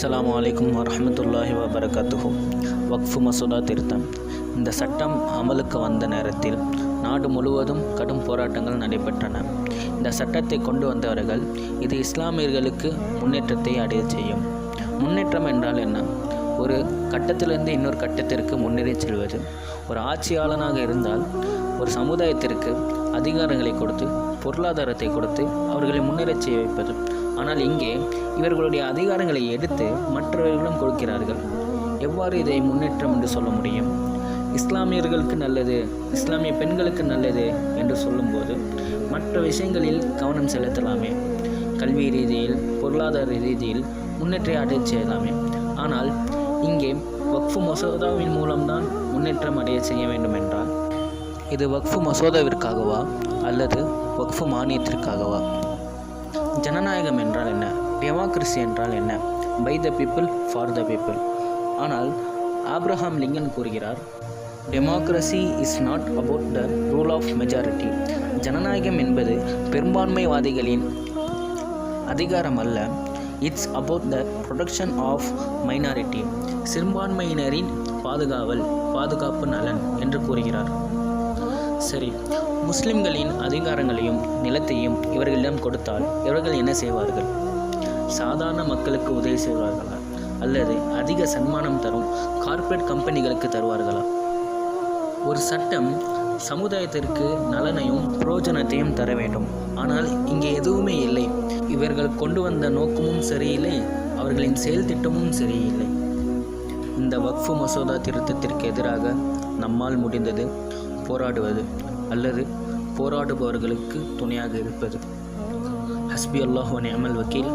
அஸ்லாம் வலைக்கம் வரமத்துல்லாஹி வபரகாத்துஹு. வக்ஃபு மசோதா திருத்தம். இந்த சட்டம் அமலுக்கு வந்த நேரத்தில் நாடு முழுவதும் கடும் போராட்டங்கள் நடைபெற்றன. இந்த சட்டத்தை கொண்டு வந்தவர்கள் இது இஸ்லாமியர்களுக்கு முன்னேற்றத்தை அடைய செய்யும். முன்னேற்றம் என்றால் என்ன? ஒரு கட்டத்திலிருந்து இன்னொரு கட்டத்திற்கு முன்னேறி செல்வது. ஒரு ஆட்சியாளனாக இருந்தால் ஒரு சமுதாயத்திற்கு அதிகாரங்களை கொடுத்து பொருளாதாரத்தை கொடுத்து அவர்களை முன்னேறச் செய்ய வைப்பது. ஆனால் இங்கே இவர்களுடைய அதிகாரங்களை எடுத்து மற்றவர்களும் கொடுக்கிறார்கள். எவ்வாறு இதை முன்னேற்றம் என்று சொல்ல முடியும்? இஸ்லாமியர்களுக்கு நல்லது இஸ்லாமிய பெண்களுக்கு நல்லது என்று சொல்லும்போது மற்ற விஷயங்களில் கவனம் செலுத்தலாமே. கல்வி ரீதியில் பொருளாதார ரீதியில் முன்னேற்ற அடைய செய்யலாமே. ஆனால் இங்கே வக்ஃபு மசோதாவின் மூலம்தான் முன்னேற்றம் அடைய செய்ய வேண்டும் என்றால் இது வக்ஃபு மசோதாவிற்காகவா அல்லது வக்ஃபு மானியத்திற்காகவா? ஜனநாயகம் என்றால் என்ன? டெமோக்ரஸி என்றால் என்ன? By the people for the people ஆனால் ஆப்ரஹாம் லிங்கன் கூறுகிறார் democracy is not about the rule of majority ஜனநாயகம் என்பது பெரும்பான்மைவாதிகளின் அதிகாரம் அல்ல it's about the protection of minority சிறுபான்மையினரின் பாதுகாவல் பாதுகாப்பு நலன் என்று கூறுகிறார். சரி. முஸ்லிம்களின் அதிகாரங்களையும் நிலத்தையும் இவர்களிடம் கொடுத்தால் இவர்கள் என்ன செய்வார்கள்? சாதாரண மக்களுக்கு உதவி செய்வார்களா? அல்லது அதிக சன்மானம் தரும் கார்ப்பரேட் கம்பெனிகளுக்கு தருவார்களா? ஒரு சட்டம் சமுதாயத்திற்கு நலனையும் புரோஜனத்தையும் தர வேண்டும். ஆனால் இங்கே எதுவுமே இல்லை. இவர்கள் கொண்டு வந்த நோக்கமும் சரியில்லை. அவர்களின் செயல் திட்டமும் சரியில்லை. இந்த வக்ஃபு மசோதா திருத்தத்திற்கு எதிராக நம்மால் முடிந்தது போராடுவது அல்லது போராடுபவர்களுக்கு துணையாக இருப்பது. ஹஸ்பி அல்லாஹ் நியமல் வக்கீல்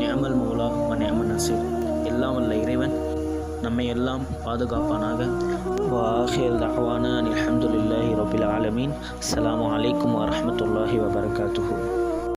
நியமல் மௌலா வ நசீர். எல்லாம் அல்ல இறைவன் நம்மை எல்லாம் பாதுகாப்பானாக. வாஹில் தஹவானா அல்ஹம்துலில்லாஹி ரபில் ஆலமீன். அஸ்ஸலாமு அலைக்கும் வரஹ்மத்துல்லாஹி வபரகாத்துஹு